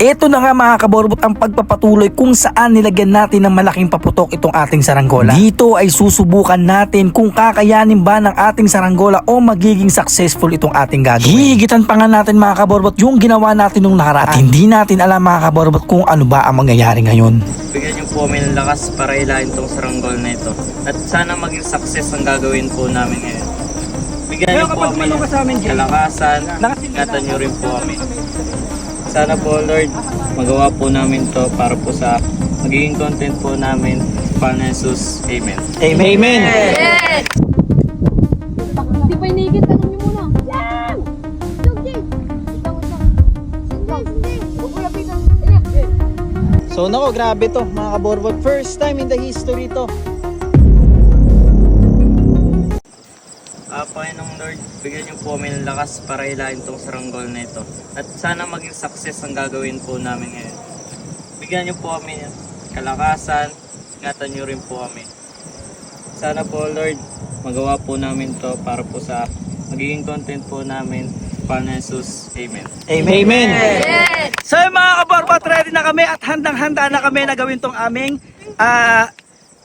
Ito na nga mga kaborbot ang pagpapatuloy kung saan nilagyan natin ng malaking paputok itong ating saranggola. Dito ay susubukan natin kung kakayanin ba ng ating saranggola o magiging successful itong ating gagawin. Hihigitan pa nga natin mga kaborbot yung ginawa natin nung nakaraan. At hindi natin alam mga kaborbot kung ano ba ang mangyayari ngayon. Bigyan niyo po kami ng lakas para ilahin tong saranggol na ito. At sana maging success ang gagawin po namin ngayon. Bigyan niyo po kami ng kalakasan. Ingatan niyo rin po kami. Sana po Lord, magawa po namin to para po sa magiging content po namin. Pana Jesus. Amen. Amen. Hindi pa inigit, tanong niyo muna. Yan! Ikaw, ikaw. Sindi, sindi. So nako, grabe to mga kaborbot. First time in the history to. Ah, Panginoong Lord, bigyan niyo po kami ng lakas para ilahin tong saranggol na ito. At sana maging success ang gagawin po namin ngayon. Bigyan niyo po kami ng kalakasan, ingatan niyo rin po kami. Sana po Lord, magawa po namin to para po sa magiging content po namin. Pana Jesus. Amen. Amen. So yung mga kaborbot, ready na kami at handang-handa na kami na gawin tong aming ah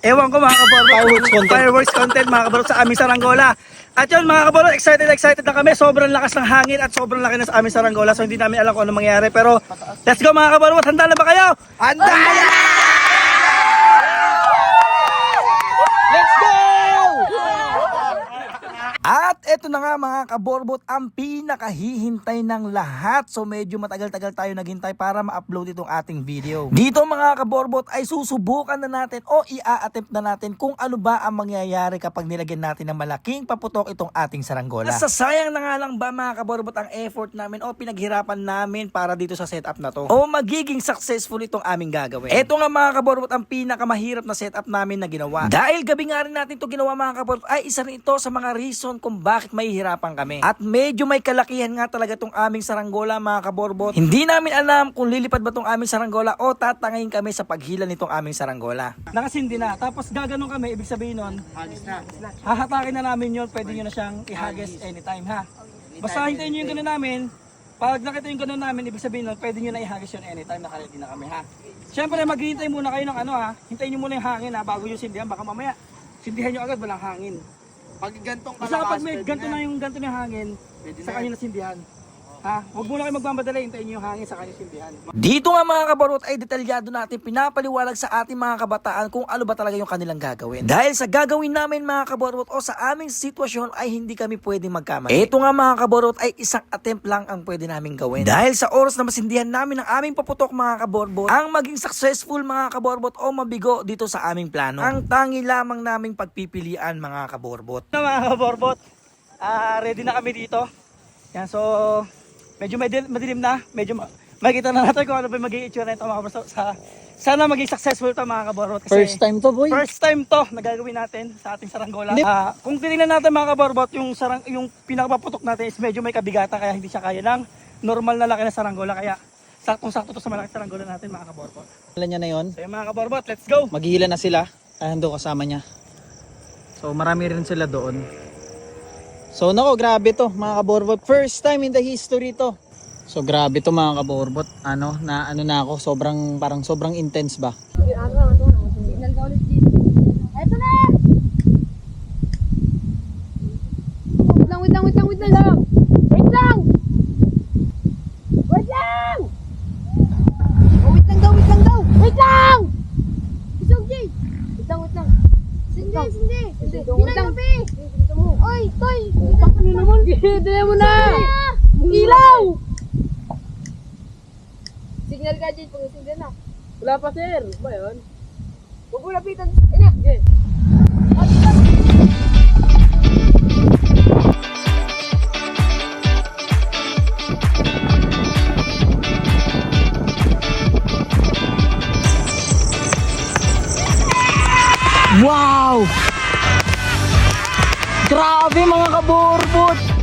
ewan ko mga kaborbot. Fireworks content. Fireworks content mga kaborbot sa aming saranggola. At yun mga kaborbot, excited excited na kami. Sobrang lakas ng hangin at sobrang laki na sa aming saranggola. So hindi namin alam kung ano mangyayari. Pero let's go mga kaborbot, handa na ba kayo? Handa na! Let's go! At eto na nga mga kaborbot, ang pinakahihintay ng lahat. So medyo matagal-tagal tayo naghintay para ma-upload itong ating video. Dito mga kaborbot ay susubukan na natin o ia-attempt na natin kung ano ba ang mangyayari kapag nilagyan natin ng malaking paputok itong ating saranggola. Nasasayang na nga lang ba mga kaborbot ang effort namin o pinaghirapan namin para dito sa setup na to? O magiging successful itong aming gagawin? Eto nga mga kaborbot ang pinakamahirap na setup namin na ginawa. Dahil gabi nga rin natin to ginawa mga kaborbot ay isa rin ito sa mga reason kung bakit mahihirapan kami. At medyo may kalakihan nga talaga tong aming saranggola mga kaborbot. Hindi namin alam kung lilipad ba tong aming saranggola o tatangayin kami sa paghila nitong aming saranggola. Nakasindi na. Tapos gaganon kami, ibig sabihin nun, hagis na. Hahatakin na namin yun, pwede nyo na siyang ihagis anytime ha. Basta hintayin nyo yung ganun namin, pag nakita yung ganun namin, ibig sabihin nun, pwede nyo na ihagis yun anytime, nakaredy na kami ha. Siyempre, maghihintay muna kayo ng ano ha, hintayin nyo muna yung hangin ha, bago yung sindihan, baka mamaya, sindihan nyo agad, walang hangin. Pag gantong Basta kapag may ganto na yung ganto na yung hangin, sa kanya na sindihan. Ha? Huwag muna kayo magmamadali, hintayin niyo yung hangin sa kanya sindihan. Dito nga mga kabarot ay detalyado natin pinapaliwalag sa ating mga kabataan kung ano ba talaga yung kanilang gagawin. Dahil sa gagawin namin mga kabarot o sa aming sitwasyon ay hindi kami pwedeng magkamali. Ito nga mga kabarot ay isang attempt lang ang pwede namin gawin. Dahil sa oras na masindihan namin ang aming paputok mga kaborbot, ang maging successful mga kaborbot o mabigo dito sa aming plano. Ang tangi lamang naming pagpipilian mga kaborbot. Mga kaborbot, ah ready na kami dito. Yan, so medyo madilim, madilim na, medyo ma- makikita na natin kung ano ba magiging itsura nito mga kaborbot. Sa, sana maging successful to mga kaborbot. Kasi First time to boy. First time to na gagawin natin sa ating saranggola. Ah, kung titingnan natin mga kaborbot, yung sarang yung pinakapaputok natin is medyo may kabigatan kaya hindi siya kaya ng normal na laki na saranggola kaya saktong-sakto to sa malaki saranggola natin mga kaborbot. Alam niya na yon. So mga kaborbot, let's go! Maghihila na sila. Ah, ando kasama niya. So marami rin sila doon. So nako, grabe to mga kaborbot. First time in the history to. So grabe to mga kaborbot. Ano, na ano na ako, sobrang parang sobrang intense ba? Wait lang, wait lang, wait lang, wait lang! Wait lang! Wait lang! Oh, wait lang daw, wait lang daw! Wait lang! Isog, G! Wait lang, wait lang. Sindi, sindi! Sindi, wait lang! Oy, toy! Ano Gede mo na! Ilaw! Signal ka, G, pag signal na. Wala pa, sir. Ba yun? Huwag mo lapitan. Ina! Okay. Wow! Grabe mga kaborbot!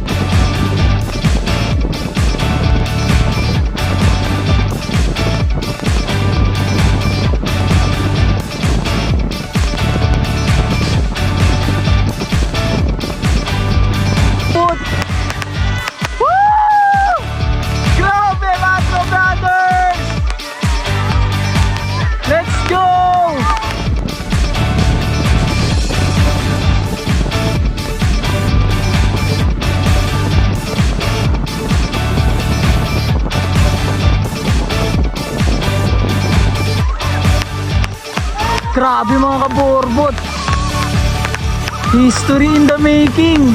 Grabe mga kaborbot. History in the making.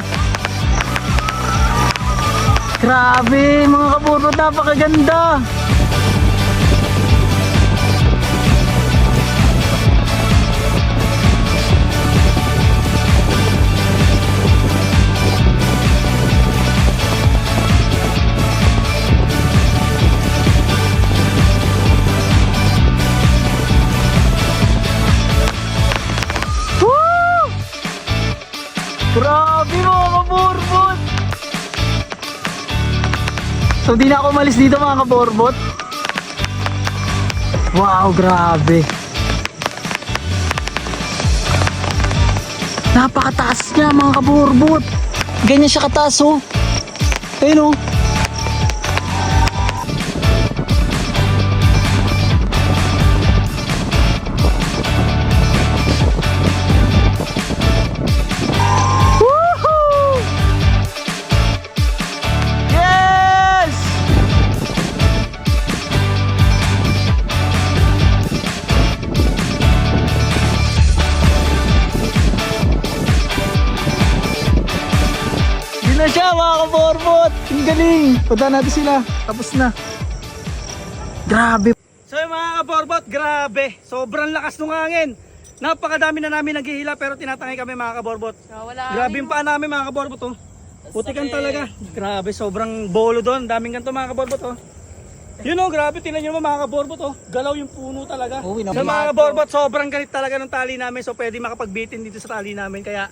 Grabe mga kaborbot, napakaganda. So di na ako malis dito mga kaborbot? Wow, grabe! Napakataas niya mga kaborbot! Ganyan siya kataas oh! Ayun oh! Na siya mga kaborbot! Ang galing! Punta natin sila. Tapos na. Grabe. So yung mga kaborbot, grabe. Sobrang lakas ng hangin. Napakadami na namin naghihila pero tinatangay kami mga kaborbot. Grabe yung paa namin mga kaborbot oh. Putikan talaga. Grabe, sobrang bolo doon. Daming ganito mga kaborbot oh. Yun oh, grabe. Tingnan nyo naman mga kaborbot oh. Galaw yung puno talaga. Oh, Sa mga kaborbot, sobrang ganit talaga ng tali namin. So pwede makapagbitin dito sa tali namin. Kaya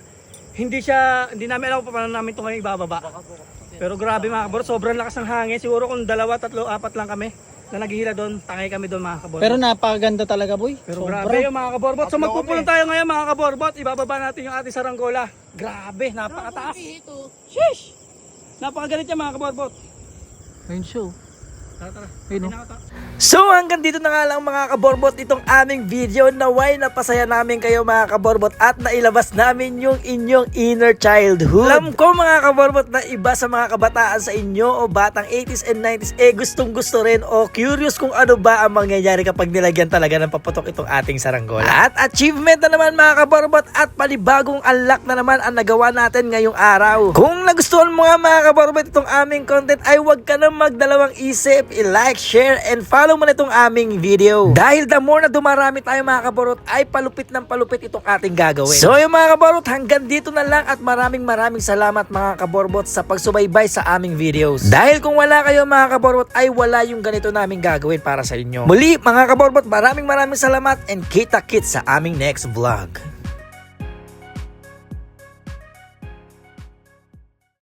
hindi siya, hindi namin alam kung paano namin ito ngayon ibababa. Pero grabe mga kaborbot, sobrang lakas ng hangin. Siguro kung dalawa, tatlo, apat lang kami na naghihila doon, tangay kami doon mga kaborbot. Pero napakaganda talaga boy. Pero Sobra. grabe yung mga kaborbot. So magpupulong tayo ngayon mga kaborbot. Ibababa natin yung ating saranggola. Grabe, napakataas. Sheesh! Napakagalit yan mga kaborbot. Ayun siya So hanggang dito na nga lang mga kaborbot itong aming video naway napasaya namin kayo mga kaborbot at nailabas namin yung inyong inner childhood. Alam ko mga kaborbot na iba sa mga kabataan sa inyo o batang 80s and 90s eh gustong gusto rin o curious kung ano ba ang mangyayari kapag nilagyan talaga ng paputok itong ating saranggola. At achievement na naman mga kaborbot at panibagong unlock na naman ang nagawa natin ngayong araw. Kung nagustuhan mo nga mga kaborbot itong aming content ay huwag ka na magdalawang isip, i-like, share, and follow mo na itong aming video. Dahil the more na dumarami tayo mga kaborot ay palupit ng palupit itong ating gagawin. So yung mga kaborot hanggang dito na lang at maraming maraming salamat mga kaborbot sa pagsubaybay sa aming videos. Dahil kung wala kayo mga kaborbot ay wala yung ganito naming gagawin para sa inyo. Muli mga kaborbot maraming maraming salamat and kita kits sa aming next vlog.